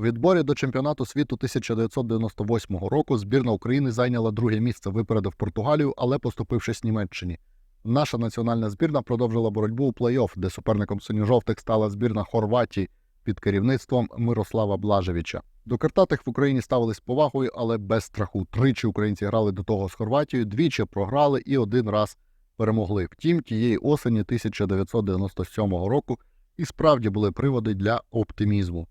У відборі до чемпіонату світу 1998 року збірна України зайняла друге місце, випередив Португалію, але поступившись Німеччині. Наша національна збірна продовжила боротьбу у плей-офф, де суперником синьо-жовтих стала збірна Хорватії під керівництвом Мирослава Блажевича. До картатих в Україні ставились повагою, але без страху. Тричі українці грали до того з Хорватією, двічі програли і один раз перемогли. Втім, тієї осені 1997 року і справді були приводи для оптимізму.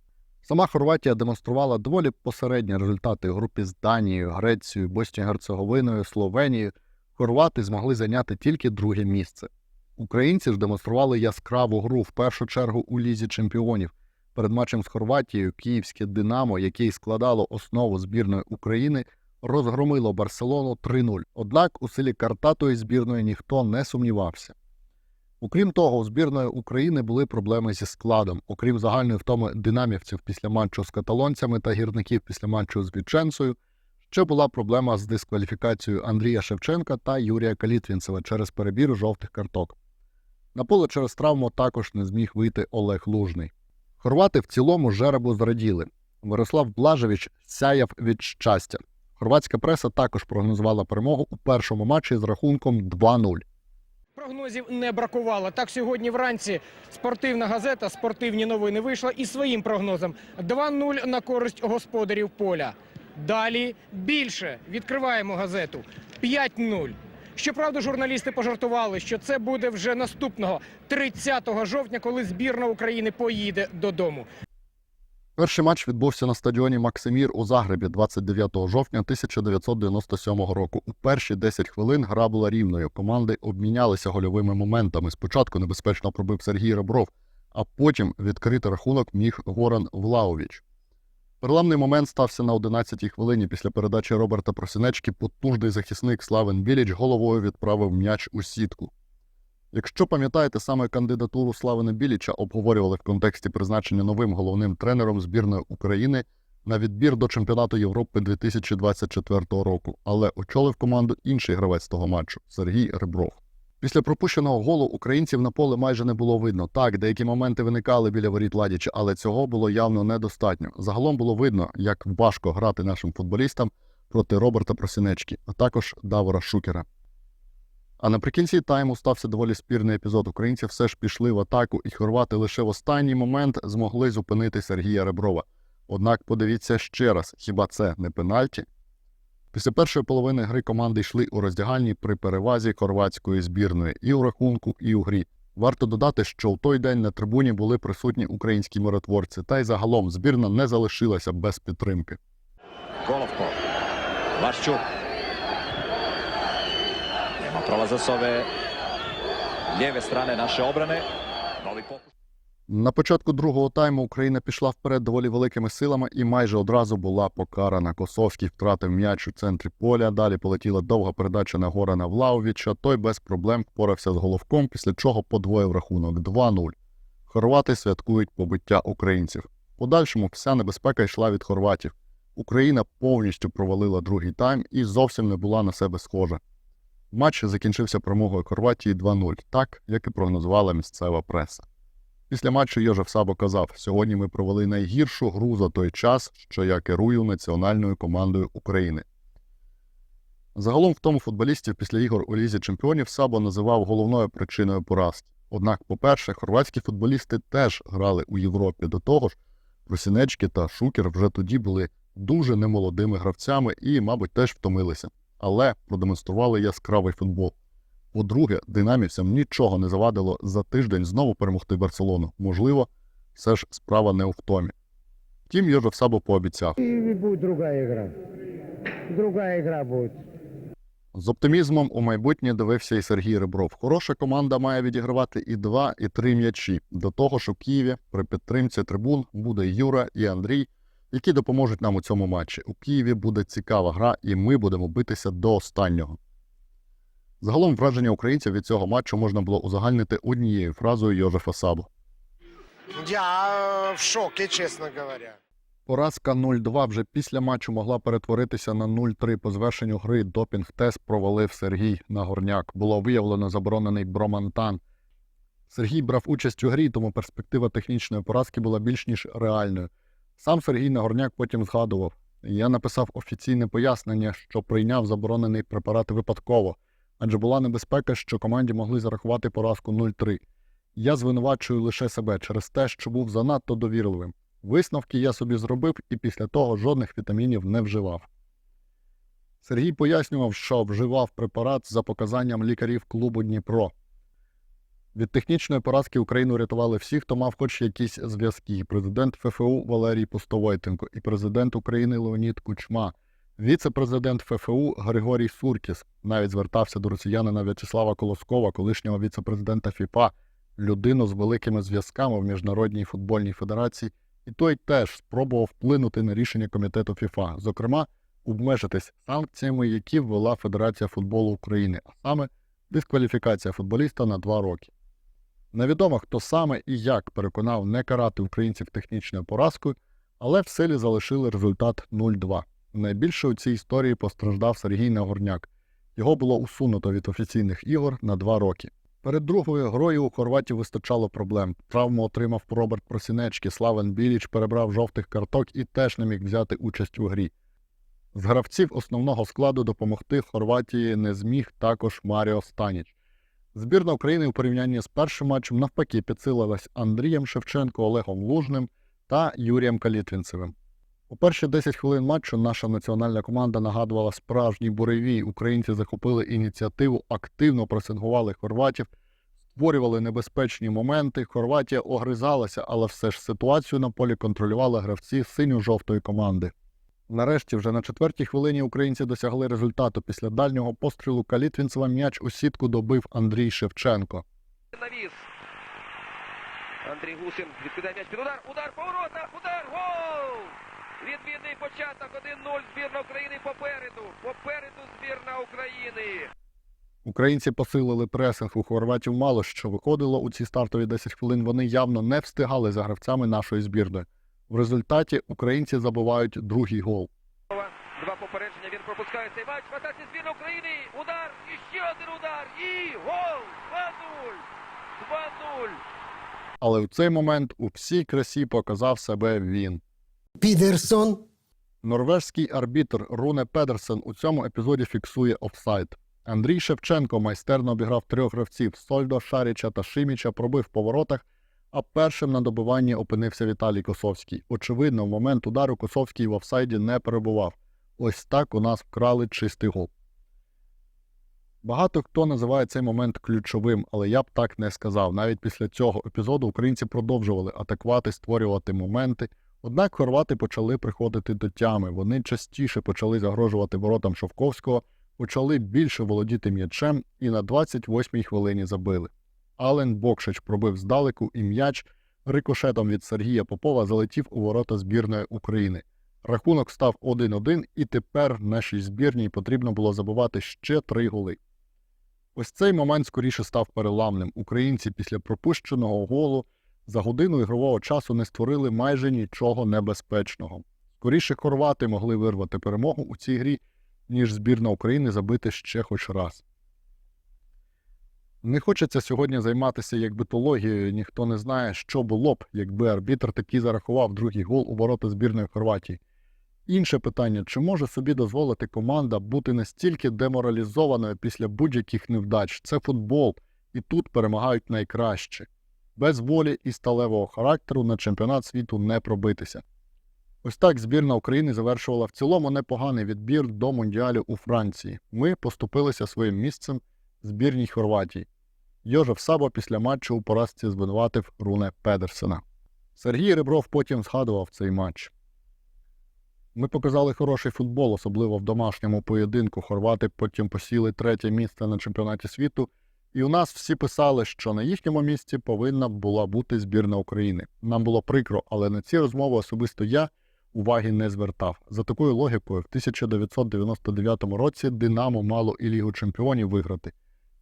Сама Хорватія демонструвала доволі посередні результати у групі з Данією, Грецією, Боснією Герцеговиною, Словенією. Хорвати змогли зайняти тільки друге місце. Українці ж демонстрували яскраву гру в першу чергу у лізі чемпіонів. Перед матчем з Хорватією київське Динамо, яке й складало основу збірної України, розгромило Барселону 3-0. Однак у селі Картатої збірної ніхто не сумнівався. Окрім того, у збірної України були проблеми зі складом. Окрім загальної втоми динамівців після матчу з каталонцями та гірників після матчу з Віченцею, ще була проблема з дискваліфікацією Андрія Шевченка та Юрія Калітвінцева через перебір жовтих карток. На поле через травму також не зміг вийти Олег Лужний. Хорвати в цілому жеребу зраділи. Мирослав Блажевич сяяв від щастя. Хорватська преса також прогнозувала перемогу у першому матчі з рахунком 2-0. Прогнозів не бракувало. Так сьогодні вранці спортивна газета Спортивні новини вийшла із своїм прогнозом 2-0 на користь господарів поля. Далі більше відкриваємо газету 5-0. Щоправда, журналісти пожартували, що це буде вже наступного 30 жовтня, коли збірна України поїде додому. Перший матч відбувся на стадіоні Максимір у Загребі 29 жовтня 1997 року. У перші 10 хвилин гра була рівною. Команди обмінялися гольовими моментами. Спочатку небезпечно пробив Сергій Ребров, а потім відкрити рахунок міг Горан Влаович. Переламний момент стався на 11-й хвилині після передачі Роберта Просінечки. Потужний захисник Славен Біліч головою відправив м'яч у сітку. Якщо пам'ятаєте, саме кандидатуру Славина Біліча обговорювали в контексті призначення новим головним тренером збірної України на відбір до чемпіонату Європи 2024 року, але очолив команду інший гравець того матчу Сергій Ребров. Після пропущеного голу українців на поле майже не було видно. Так, деякі моменти виникали біля воріт Ладіча, але цього було явно недостатньо. Загалом було видно, як важко грати нашим футболістам проти Роберта Просінечки, а також Давора Шукера. А наприкінці тайму стався доволі спірний епізод. Українці все ж пішли в атаку, і хорвати лише в останній момент змогли зупинити Сергія Реброва. Однак подивіться ще раз, хіба це не пенальті? Після першої половини гри команди йшли у роздягальні при перевазі хорватської збірної і у рахунку, і у грі. Варто додати, що в той день на трибуні були присутні українські миротворці, та й загалом збірна не залишилася без підтримки. Golovko. Vaščuk. Nema prolaza s ove lijeve strane naše obrane. Novi pokušaj. На початку другого тайму Україна пішла вперед доволі великими силами і майже одразу була покарана. Косовський втратив м'яч у центрі поля. Далі полетіла довга передача на Горана Влаовича. Той без проблем впорався з головком, після чого подвоїв рахунок 2-0. Хорвати святкують побиття українців. Подальшому вся небезпека йшла від хорватів. Україна повністю провалила другий тайм і зовсім не була на себе схожа. Матч закінчився перемогою Хорватії 2-0, так як і прогнозувала місцева преса. Після матчу Йожеф Сабо казав: сьогодні ми провели найгіршу гру за той час, що я керую національною командою України. Загалом в тому футболістів після ігор у Лізі чемпіонів Сабо називав головною причиною поразки. Однак, по-перше, хорватські футболісти теж грали у Європі. До того ж, Просінечки та Шукер вже тоді були дуже немолодими гравцями і, мабуть, теж втомилися, але продемонстрували яскравий футбол. По-друге, динамівцям нічого не завадило за тиждень знову перемогти Барселону. Можливо, все ж справа не у втомі. Втім, Йожев Сабо пообіцяв. И будет другая игра. Другая игра будет. З оптимізмом у майбутнє дивився і Сергій Ребров. Хороша команда має відігравати і два, і три м'ячі. До того ж у Києві при підтримці трибун буде Юра і Андрій, які допоможуть нам у цьому матчі. У Києві буде цікава гра, і ми будемо битися до останнього. Загалом враження українців від цього матчу можна було узагальнити однією фразою Йожефа Сабо. Я в шоке, честно говоря. Поразка 0-2 вже після матчу могла перетворитися на 0-3 по завершенню гри. Допінг-тест провалив Сергій Нагорняк. Було виявлено заборонений бромантан. Сергій брав участь у грі, тому перспектива технічної поразки була більш ніж реальною. Сам Сергій Нагорняк потім згадував: я написав офіційне пояснення, що прийняв заборонений препарат випадково, адже була небезпека, що команді могли зарахувати поразку 0-3. Я звинувачую лише себе через те, що був занадто довірливим. Висновки я собі зробив і після того жодних вітамінів не вживав. Сергій пояснював, що вживав препарат за показанням лікарів клубу Дніпро. Від технічної поразки Україну рятували всі, хто мав хоч якісь зв'язки. Президент ФФУ Валерій Пустовойтенко і президент України Леонід Кучма, віце-президент ФФУ Григорій Суркіс. Навіть звертався до росіянина В'ячеслава Колоскова, колишнього віце-президента ФІФА, людину з великими зв'язками в Міжнародній футбольній федерації, і той теж спробував вплинути на рішення комітету ФІФА, зокрема, обмежитись санкціями, які ввела Федерація футболу України, а саме дискваліфікація футболіста на два роки. Невідомо, хто саме і як переконав не карати українців технічною поразкою, але в силі залишили результат 0-2. Найбільше у цій історії постраждав Сергій Нагорняк. Його було усунуто від офіційних ігор на два роки. Перед другою грою у Хорватії вистачало проблем. Травму отримав Роберт Просінечки, Славен Біліч перебрав жовтих карток і теж не міг взяти участь у грі. З гравців основного складу допомогти Хорватії не зміг також Маріо Станіч. Збірна України у порівнянні з першим матчем навпаки підсилилась Андрієм Шевченко, Олегом Лужним та Юрієм Калітвінцевим. У перші 10 хвилин матчу наша національна команда нагадувала справжній буревій. Українці захопили ініціативу, активно пресингували хорватів, створювали небезпечні моменти. Хорватія огризалася, але все ж ситуацію на полі контролювали гравці синьо-жовтої команди. Нарешті, вже на четвертій хвилині українці досягли результату. Після дальнього пострілу Калітвінцева м'яч у сітку добив Андрій Шевченко. навіс. Андрій Гусин відкидає м'яч під удар. Удар по воротах. Удар. Гол! Відмінний початок 1-0. Збірна України попереду. Попереду збірна України. Українці посилили пресинг у хорватів мало що виходило у ці стартові 10 хвилин. Вони явно не встигали за гравцями нашої збірної. В результаті українці забивають другий гол. Два попередження. Він пропускає цей матч. В атаці збірна України. Удар. І ще один удар. І гол. 2-0. 2-0. Але в цей момент у всій красі показав себе він. Підерсон. Норвежський арбітр Руне Педерсен у цьому епізоді фіксує офсайд. Андрій Шевченко майстерно обіграв трьох гравців Сольдо, Шаріча та Шиміча, пробив по воротах, а першим на добиванні опинився Віталій Косовський. Очевидно, в момент удару Косовський в офсайді не перебував. Ось так у нас вкрали чистий гол. Багато хто називає цей момент ключовим, але я б так не сказав. Навіть після цього епізоду українці продовжували атакувати, створювати моменти. Однак хорвати почали приходити до тями. Вони частіше почали загрожувати воротам Шовковського, почали більше володіти м'ячем і на 28-й хвилині забили. Ален Бокшич пробив здалеку і м'яч рикошетом від Сергія Попова залетів у ворота збірної України. Рахунок став 1-1, і тепер нашій збірній потрібно було забивати ще три голи. Ось цей момент скоріше став переламним. Українці після пропущеного голу за годину ігрового часу не створили майже нічого небезпечного. Скоріше хорвати могли вирвати перемогу у цій грі, ніж збірна України забити ще хоч раз. Не хочеться сьогодні займатися як битологією, ніхто не знає, що було б, якби арбітр таки зарахував другий гол у ворота збірної Хорватії. Інше питання: чи може собі дозволити команда бути настільки деморалізованою після будь-яких невдач? Це футбол, і тут перемагають найкращі. Без волі і сталевого характеру на чемпіонат світу не пробитися. Ось так збірна України завершувала в цілому непоганий відбір до Мундіалю у Франції. Ми поступилися своїм місцем збірній Хорватії. Йожев Саба після матчу у поразці звинуватив Руне Педерсена. Сергій Ребров потім згадував цей матч. Ми показали хороший футбол, особливо в домашньому поєдинку. Хорвати потім посіли третє місце на чемпіонаті світу, і у нас всі писали, що на їхньому місці повинна була бути збірна України. Нам було прикро, але на ці розмови особисто я уваги не звертав. За такою логікою, в 1999 році Динамо мало і Лігу чемпіонів виграти.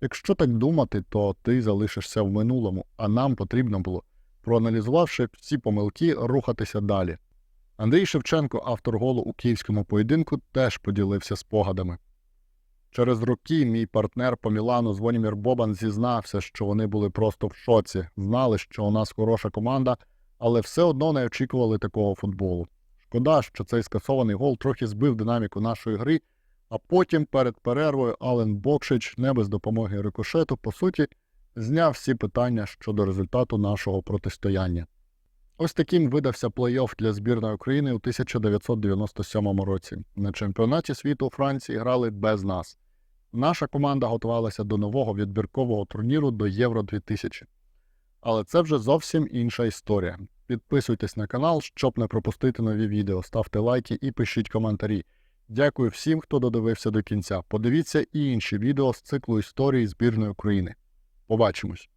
Якщо так думати, то ти залишишся в минулому, а нам потрібно було, проаналізувавши всі помилки, рухатися далі. Андрій Шевченко, автор голу у київському поєдинку, теж поділився спогадами. Через роки мій партнер по Мілану Звонімір Бобан зізнався, що вони були просто в шоці, знали, що у нас хороша команда, але все одно не очікували такого футболу. Шкода, що цей скасований гол трохи збив динаміку нашої гри, а потім перед перервою Ален Бокшич не без допомоги рикошету, по суті, зняв всі питання щодо результату нашого протистояння. Ось таким видався плей-офф для збірної України у 1997 році. На чемпіонаті світу у Франції грали без нас. Наша команда готувалася до нового відбіркового турніру до Євро 2000. Але це вже зовсім інша історія. Підписуйтесь на канал, щоб не пропустити нові відео, ставте лайки і пишіть коментарі. Дякую всім, хто додивився до кінця. Подивіться і інші відео з циклу історії збірної України. Побачимось!